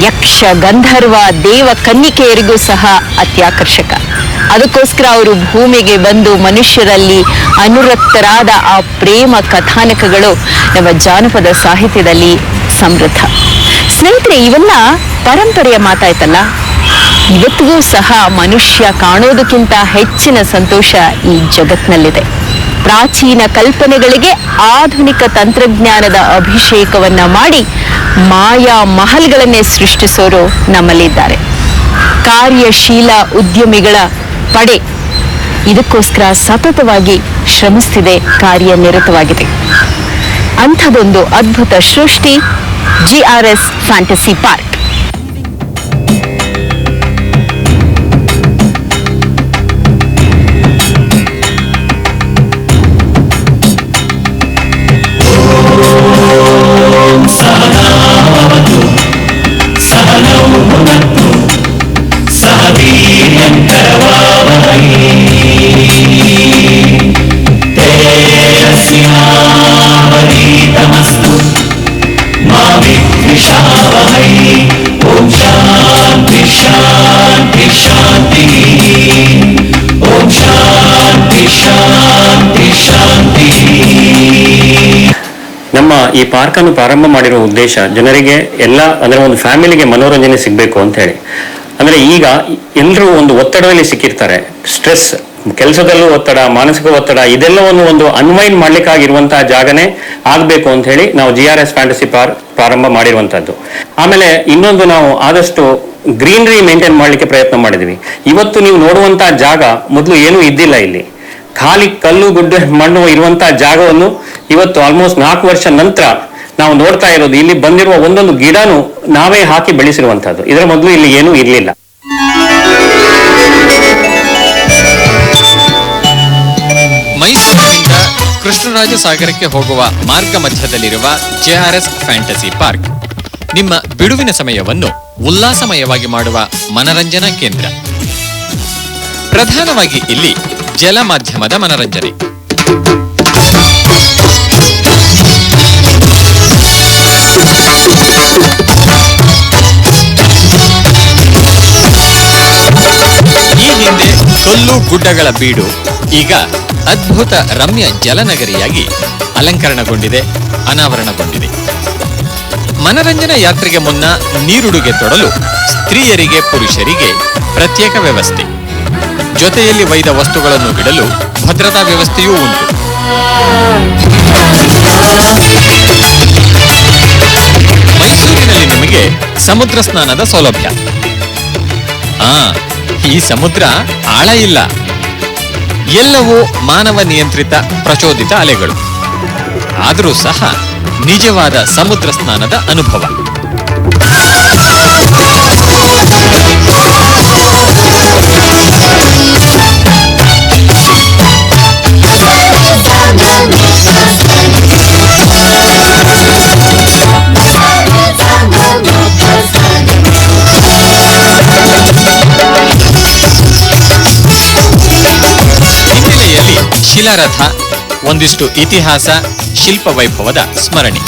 ಯಕ್ಷ ಗಂಧರ್ವ ದೇವ ಕನ್ನಿಕೆಯರಿಗೂ ಸಹ ಅತ್ಯಾಕರ್ಷಕ. ಅದಕ್ಕೋಸ್ಕರ ಅವರು ಭೂಮಿಗೆ ಬಂದು ಮನುಷ್ಯರಲ್ಲಿ ಅನುರಕ್ತರಾದ ಆ ಪ್ರೇಮ ಕಥಾನಕಗಳು ನಮ್ಮ ಜಾನಪದ ಸಾಹಿತ್ಯದಲ್ಲಿ ಸಮೃದ್ಧ. ಸ್ನೇಹಿತರೆ, ಇವೆಲ್ಲ ಪರಂಪರೆಯ ಮಾತಾಯ್ತಲ್ಲ? ಇವತ್ತಿಗೂ ಸಹ ಮನುಷ್ಯ ಕಾಣೋದಕ್ಕಿಂತ ಹೆಚ್ಚಿನ ಸಂತೋಷ ಈ ಜಗತ್ನಲ್ಲಿದೆ. ಪ್ರಾಚೀನ ಕಲ್ಪನೆಗಳಿಗೆ ಆಧುನಿಕ ತಂತ್ರಜ್ಞಾನದ ಅಭಿಷೇಕವನ್ನ ಮಾಡಿ ಮಾಯಾ ಮಹಲ್ಗಳನ್ನೇ ಸೃಷ್ಟಿಸೋರು ನಮ್ಮಲ್ಲಿದ್ದಾರೆ. ಕಾರ್ಯಶೀಲ ಉದ್ಯಮಿಗಳ ಪಡೆ ಇದಕ್ಕೋಸ್ಕರ ಸತತವಾಗಿ ಶ್ರಮಿಸ್ತಿದೆ ಕಾರ್ಯನಿರತವಾಗಿದೆ. ಅಂಥದೊಂದು ಅದ್ಭುತ ಸೃಷ್ಟಿ ಜಿಆರ್ಎಸ್ ಫ್ಯಾಂಟಸಿ ಪಾರ್ಕ್. ನಮ್ಮ ಈ ಪಾರ್ಕ್ ಅನ್ನು ಪ್ರಾರಂಭ ಮಾಡಿರುವ ಉದ್ದೇಶ ಜನರಿಗೆ ಎಲ್ಲ ಅಂದ್ರೆ ಒಂದು ಫ್ಯಾಮಿಲಿಗೆ ಮನೋರಂಜನೆ ಸಿಗಬೇಕು ಅಂತ ಹೇಳಿ. ಅಂದ್ರೆ ಈಗ ಎಲ್ಲರೂ ಒಂದು ಒತ್ತಡದಲ್ಲಿ ಸಿಕ್ಕಿರ್ತಾರೆ. ಸ್ಟ್ರೆಸ್ ಕೆಲಸದಲ್ಲೂ ಒತ್ತಡ, ಮಾನಸಿಕ ಒತ್ತಡ, ಇದೆಲ್ಲವನ್ನು ಒಂದು ಅನ್ವೈನ್ ಮಾಡ್ಲಿಕ್ಕಾಗಿರುವಂತಹ ಜಾಗನೇ ಆಗ್ಬೇಕು ಅಂತ ಹೇಳಿ ನಾವು ಜಿ ಆರ್ ಎಸ್ ಫ್ಯಾಂಟಸಿ ಪಾರ್, ಪ್ರಾರಂಭ ಮಾಡಿರುವಂತಹದ್ದು. ಆಮೇಲೆ ಇನ್ನೊಂದು ನಾವು ಆದಷ್ಟು ಗ್ರೀನರಿ ಮೇಂಟೈನ್ ಮಾಡ್ಲಿಕ್ಕೆ ಪ್ರಯತ್ನ ಮಾಡಿದ್ವಿ. ಇವತ್ತು ನೀವು ನೋಡುವಂತಹ ಜಾಗ ಮೊದಲು ಏನೂ ಇದ್ದಿಲ್ಲ ಇಲ್ಲಿ. ಖಾಲಿ ಕಲ್ಲು, ಗುಡ್ಡ, ಮಣ್ಣು ಇರುವಂತಹ ಜಾಗವನ್ನು ಇವತ್ತು ಆಲ್ಮೋಸ್ಟ್ ನಾಲ್ಕು ವರ್ಷ ನಂತರ ನಾವು ನೋಡ್ತಾ ಇರೋದು. ಇಲ್ಲಿ ಬಂದಿರುವ ಒಂದೊಂದು ಗಿಡನು ನಾವೇ ಹಾಕಿ ಬೆಳೆಸಿರುವಂತಹದ್ದು. ಇದರ ಮೊದಲು ಇಲ್ಲಿ ಏನೂ ಇರಲಿಲ್ಲ. ಕೃಷ್ಣರಾಜ ಸಾಗರಕ್ಕೆ ಹೋಗುವ ಮಾರ್ಗ ಮಧ್ಯದಲ್ಲಿರುವ ಜೆಆರ್ಎಸ್ ಫ್ಯಾಂಟಸಿ ಪಾರ್ಕ್. ನಿಮ್ಮ ಬಿಡುವಿನ ಸಮಯವನ್ನು ಉಲ್ಲಾಸಮಯವಾಗಿ ಮಾಡುವ ಮನರಂಜನಾ ಕೇಂದ್ರ. ಪ್ರಧಾನವಾಗಿ ಇಲ್ಲಿ ಜಲ ಮಾಧ್ಯಮದ ಮನರಂಜನೆ. ಈ ಹಿಂದೆ ಕಲ್ಲು ಗುಡ್ಡಗಳ ಬೀಡು, ಈಗ ಅದ್ಭುತ ರಮ್ಯ ಜಲನಗರಿಯಾಗಿ ಅಲಂಕರಣಗೊಂಡಿದೆ, ಅನಾವರಣಗೊಂಡಿದೆ. ಮನರಂಜನಾ ಯಾತ್ರೆಗೆ ಮುನ್ನ ನೀರುಡುಗೆ ತೊಡಲು ಸ್ತ್ರೀಯರಿಗೆ, ಪುರುಷರಿಗೆ ಪ್ರತ್ಯೇಕ ವ್ಯವಸ್ಥೆ. ಜೊತೆಯಲ್ಲಿ ಒಯ್ದ ವಸ್ತುಗಳನ್ನು ಬಿಡಲು ಭದ್ರತಾ ವ್ಯವಸ್ಥೆಯೂ ಉಂಟು. ಮೈಸೂರಿನಲ್ಲಿ ನಿಮಗೆ ಸಮುದ್ರ ಸ್ನಾನದ ಸೌಲಭ್ಯ. ಆ, ಈ ಸಮುದ್ರ ಆಳ ಇಲ್ಲ. ಎಲ್ಲವೂ ಮಾನವ ನಿಯಂತ್ರಿತ ಪ್ರಚೋದಿತ ಅಲೆಗಳು. ಆದರೂ ಸಹ ನಿಜವಾದ ಸಮುದ್ರ ಸ್ನಾನದ ಅನುಭವ. ಶಿಲಾರಥ ಒಂದಿಷ್ಟು ಇತಿಹಾಸ ಶಿಲ್ಪ ವೈಭವದ ಸ್ಮರಣೆ.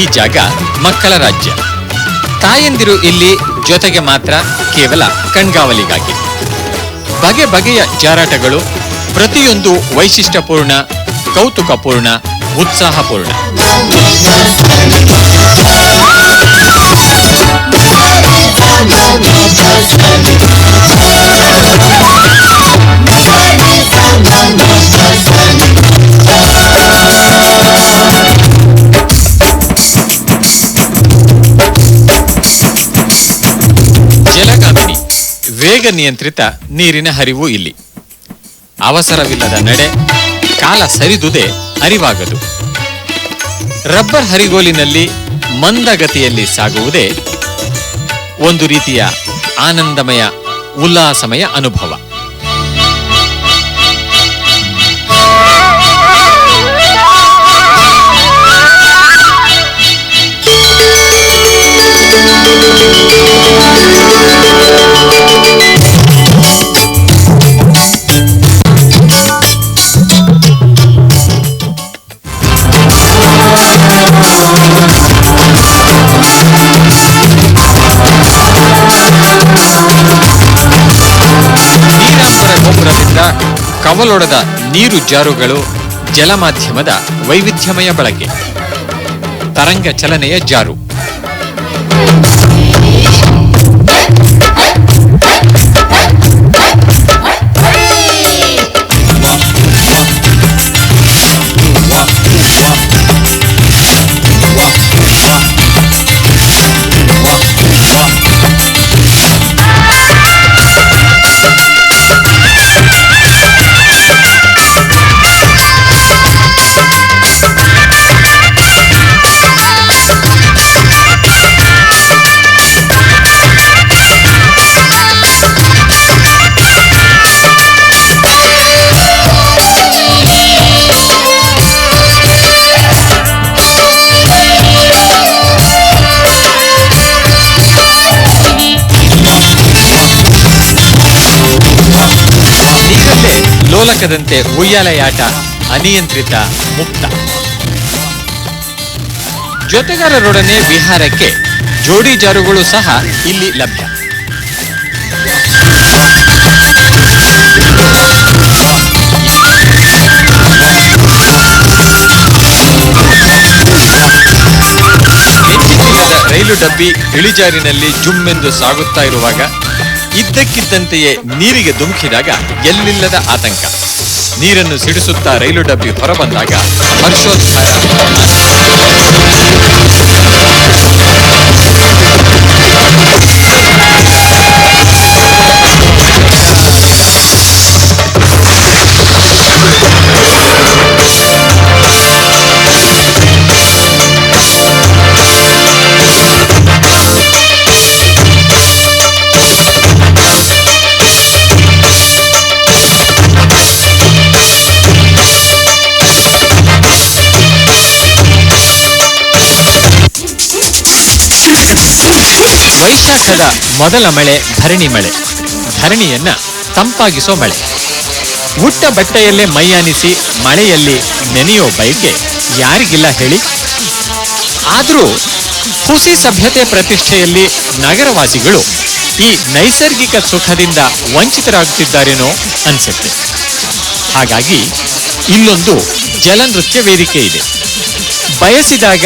ಈ ಜಾಗ ಮಕ್ಕಳ ರಾಜ್ಯ. ತಾಯಂದಿರು ಇಲ್ಲಿ ಜೊತೆಗೆ ಮಾತ್ರ ಕೇವಲ ಕಣ್ಗಾವಲಿಗಾಗಿ. ಬಗೆ ಬಗೆಯ ಜಾರಾಟಗಳು ಪ್ರತಿಯೊಂದು ವೈಶಿಷ್ಟ್ಯಪೂರ್ಣ, ಕೌತುಕಪೂರ್ಣ, ಉತ್ಸಾಹಪೂರ್ಣ. ನಿಯಂತ್ರಿತ ನೀರಿನ ಹರಿವು ಇಲ್ಲಿ. ಅವಸರವಿಲ್ಲದ ನಡೆ, ಕಾಲ ಸರಿದುದೇ ಅರಿವಾಗದು. ರಬ್ಬರ್ ಹರಿಗೋಲಿನಲ್ಲಿ ಮಂದಗತಿಯಲ್ಲಿ ಸಾಗುವುದೇ ಒಂದು ರೀತಿಯ ಆನಂದಮಯ, ಉಲ್ಲಾಸಮಯ ಅನುಭವ. ಕವಲೊಡೆದ ನೀರು ಜಾರುಗಳು ಜಲಮಾಧ್ಯಮದ ವೈವಿಧ್ಯಮಯ ಬಳಕೆ. ತರಂಗ ಚಲನೆಯ ಜಾರು. ಲೋಲಕದಂತೆ ಉಯ್ಯಾಲೆಯಾಟ, ಅನಿಯಂತ್ರಿತ, ಮುಕ್ತ. ಜೊತೆಗಾರರೊಡನೆ ವಿಹಾರಕ್ಕೆ ಜೋಡಿ ಜಾರುಗಳು ಸಹ ಇಲ್ಲಿ ಲಭ್ಯ. ರೈಲು ಡಬ್ಬಿ ಇಳಿಜಾರಿನಲ್ಲಿ ಜುಮ್ಮೆಂದು ಸಾಗುತ್ತಾ ಇರುವಾಗ ಇದ್ದಕ್ಕಿದ್ದಂತೆಯೇ ನೀರಿಗೆ ಧುಮುಕಿದಾಗ ಎಲ್ಲಿಲ್ಲದ ಆತಂಕ. ನೀರನ್ನು ಸಿಡಿಸುತ್ತಾ ರೈಲು ಡಬ್ಬಿ ಹೊರಬಂದಾಗ ಹರ್ಷೋದ್ಧಾರ. ವೈಶಾಖದ ಮೊದಲ ಮಳೆ, ಧರಣಿ ಮಳೆ. ಧರಣಿಯನ್ನ ತಂಪಾಗಿಸೋ ಮಳೆ. ಹುಟ್ಟ ಬಟ್ಟೆಯಲ್ಲೇ ಮೈಯಾನಿಸಿ ಮಳೆಯಲ್ಲಿ ನೆನೆಯೋ ಬಯಕೆ ಯಾರಿಗಿಲ್ಲ ಹೇಳಿ. ಆದರೂ ಹುಸಿ ಸಭ್ಯತೆ ಪ್ರತಿಷ್ಠೆಯಲ್ಲಿ ನಗರವಾಸಿಗಳು ಈ ನೈಸರ್ಗಿಕ ಸುಖದಿಂದ ವಂಚಿತರಾಗುತ್ತಿದ್ದಾರೇನೋ ಅನ್ಸುತ್ತೆ. ಹಾಗಾಗಿ ಇಲ್ಲೊಂದು ಜಲನೃತ್ಯ ವೇದಿಕೆ ಇದೆ. ಬಯಸಿದಾಗ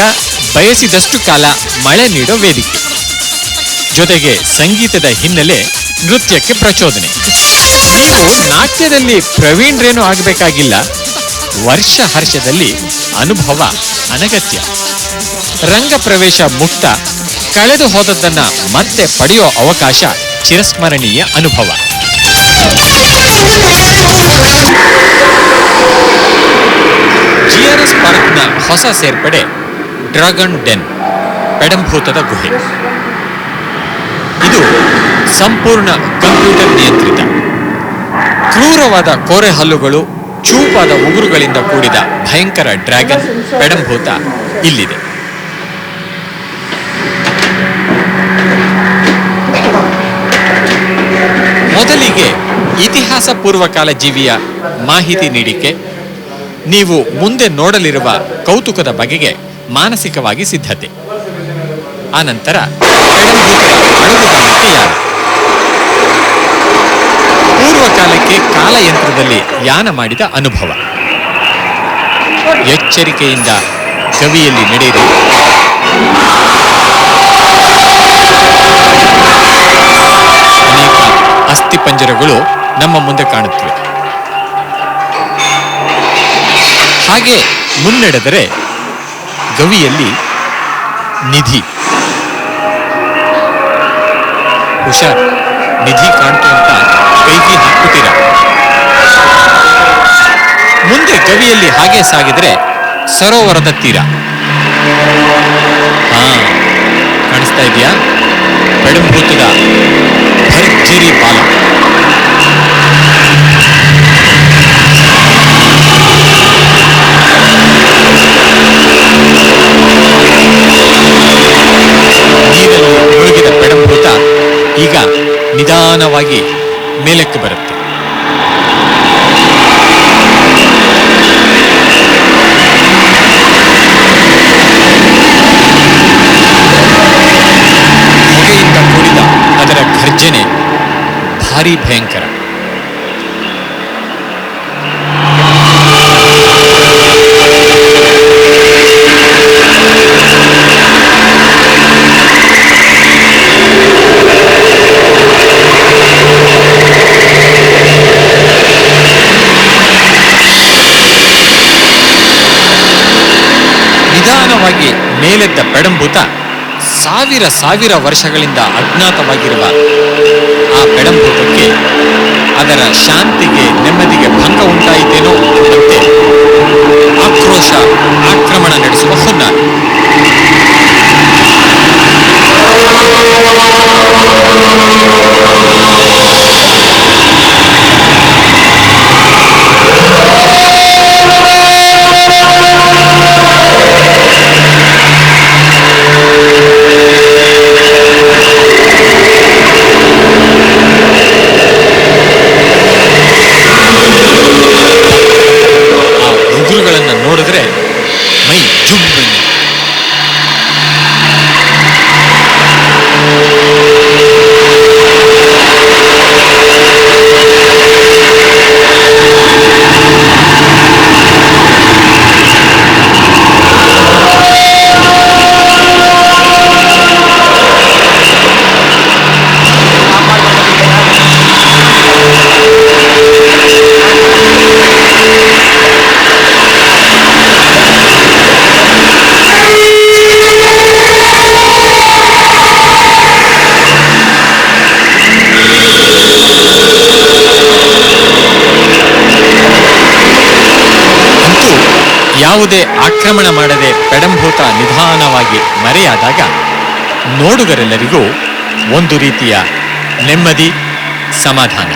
ಬಯಸಿದಷ್ಟು ಕಾಲ ಮಳೆ ನೀಡೋ ವೇದಿಕೆ. ಜೊತೆಗೆ ಸಂಗೀತದ ಹಿನ್ನೆಲೆ ನೃತ್ಯಕ್ಕೆ ಪ್ರಚೋದನೆ. ನೀವು ನಾಟ್ಯದಲ್ಲಿ ಪ್ರವೀಣ್ರೇನು ಆಗಬೇಕಾಗಿಲ್ಲ. ವರ್ಷ ಹರ್ಷದಲ್ಲಿ ಅನುಭವ ಅನಗತ್ಯ. ರಂಗ ಪ್ರವೇಶ ಮುಕ್ತ, ಕಳೆದು ಹೋದದ್ದನ್ನ ಮತ್ತೆ ಪಡೆಯೋ ಅವಕಾಶ ಚಿರಸ್ಮರಣೀಯ ಅನುಭವ. ಜಿಆರ್ಎಸ್ ಪಾರ್ಕ್ನ ಹೊಸ ಸೇರ್ಪಡೆ ಡ್ರಾಗನ್ ಡೆನ್, ಪೆಡಂಭೂತದ ಗುಹೆ. ಇದು ಸಂಪೂರ್ಣ ಕಂಪ್ಯೂಟರ್ ನಿಯಂತ್ರಿತ. ಕ್ರೂರವಾದ ಕೋರೆ ಹಲ್ಲುಗಳು ಚೂಪಾದ ಉಗುರುಗಳಿಂದ ಕೂಡಿದ ಭಯಂಕರ ಡ್ರ್ಯಾಗನ್ ಪೆಡಂಭೂತ ಇಲ್ಲಿದೆ. ಮೊದಲಿಗೆ ಇತಿಹಾಸ ಪೂರ್ವಕಾಲ ಜೀವಿಯ ಮಾಹಿತಿ ನೀಡಿಕೆ, ನೀವು ಮುಂದೆ ನೋಡಲಿರುವ ಕೌತುಕದ ಬಗೆಗೆ ಮಾನಸಿಕವಾಗಿ ಸಿದ್ಧತೆ. ಆನಂತರ ಅಳುಗುಗಾಲಕ್ಕೆ ಯಾನ ಪೂರ್ವಕಾಲಕ್ಕೆ ಕಾಲಯಂತ್ರದಲ್ಲಿ ಯಾನ ಮಾಡಿದ ಅನುಭವ. ಎಚ್ಚರಿಕೆಯಿಂದ ಗವಿಯಲ್ಲಿ ನಡೆಯಿರಿ. ಅನೇಕ ಅಸ್ಥಿಪಂಜರಗಳು ನಮ್ಮ ಮುಂದೆ ಕಾಣುತ್ತಿವೆ. ಹಾಗೆ ಮುನ್ನಡೆದರೆ ಗವಿಯಲ್ಲಿ ನಿಧಿ. ಹುಷಾರ್. ನಿಧಿ ಕಾಣ್ತು ಅಂತ ಕೈಗಿ ಹಾಕುತ್ತೀರ? ಮುಂದೆ ಗವಿಯಲ್ಲಿ ಹಾಗೆ ಸಾಗಿದ್ರೆ ಸರೋವರದ ತೀರ. ಹಾ, ಕಾಣಿಸ್ತಾ ಇದೆಯಾ? ಬೆಡಂಬೂತದ ಭರ್ಜರಿ ಬಾಲ. ನಿಧಾನವಾಗಿ ಮೇಲಕ್ಕೆ ಬರುತ್ತೆ. ಹೊಗೆಯಿಂದ ಕೂಡಿದ ಅದರ ಘರ್ಜನೆ ಭಾರಿ ಭಯಂಕರ. ಸಾವಿರ ಸಾವಿರ ವರ್ಷಗಳಿಂದ ಅಜ್ಞಾತವಾಗಿರುವ ಆ ಪೆಡಂಭೂತಕ್ಕೆ ಯಾವುದೇ ಆಕ್ರಮಣ ಮಾಡದೆ ಪೆಡಂಭೂತ ನಿಧಾನವಾಗಿ ಮರೆಯಾದಾಗ ನೋಡುಗರೆಲ್ಲರಿಗೂ ಒಂದು ರೀತಿಯ ನೆಮ್ಮದಿ ಸಮಾಧಾನ.